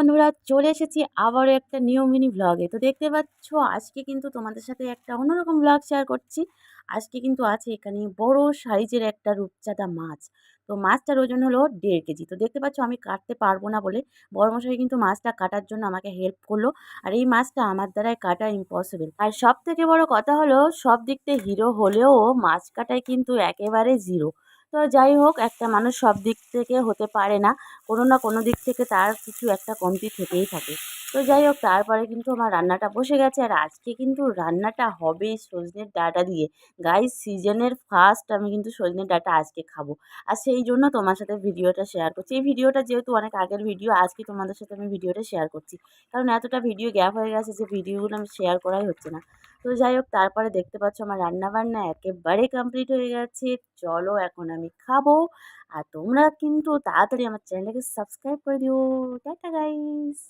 বন্ধুরা চলে এসেছি আবারও একটা নিউ মিনি ব্লগে তো দেখতে পাচ্ছ, আজকে কিন্তু তোমাদের সাথে একটা অন্যরকম ব্লগ শেয়ার করছি। আজকে কিন্তু আছে এখানে বড় সাইজের একটা রূপচাঁদা মাছ। তো মাছটার ওজন হলো দেড় কেজি। তো দেখতে পাচ্ছ, আমি কাটতে পারব না বলে বড়মশাই কিন্তু মাছটা কাটার জন্য আমাকে হেল্প করল। আর এই মাছটা আমার দ্বারাই কাটা ইম্পসিবল আর সব থেকে বড় কথা হলো সব দিক থেকে হিরো হলেও মাছ কাটায় কিন্তু একেবারে জিরো তো যাই হোক, একটা মানুষ সব দিক থেকে হতে পারে না। কোনো না কোনো দিক থেকে তার কিছু একটা কমতি থেকেই থাকে। তো যাই হোক, তারপরে কিন্তু আমার রান্নাটা বসে গেছে। আর আজকে কিন্তু রান্নাটা হবে সজনের ডাটা দিয়ে। গাইস সিজনের ফার্স্ট আমি কিন্তু সজনের ডাটা আজকে খাব। আর সেই জন্য তোমার সাথে ভিডিওটা শেয়ার করছি। এই ভিডিওটা যেহেতু অনেক আগের ভিডিও, আজকে তোমাদের সাথে আমি ভিডিওটা শেয়ার করছি। কারণ এতটা ভিডিও গ্যাপ হয়ে গেছে যে ভিডিওগুলো আমি শেয়ার করাই হচ্ছে না। তো যাই হোক, তারপরে দেখতে পাচ্ছ আমার রান্নাবান্না একেবারে কমপ্লিট হয়ে গেছে। চলো এখন আমি খাব। আর তোমরা কিন্তু তাড়াতাড়ি আমার চ্যানেলটাকে সাবস্ক্রাইব করে দিও। Tata guys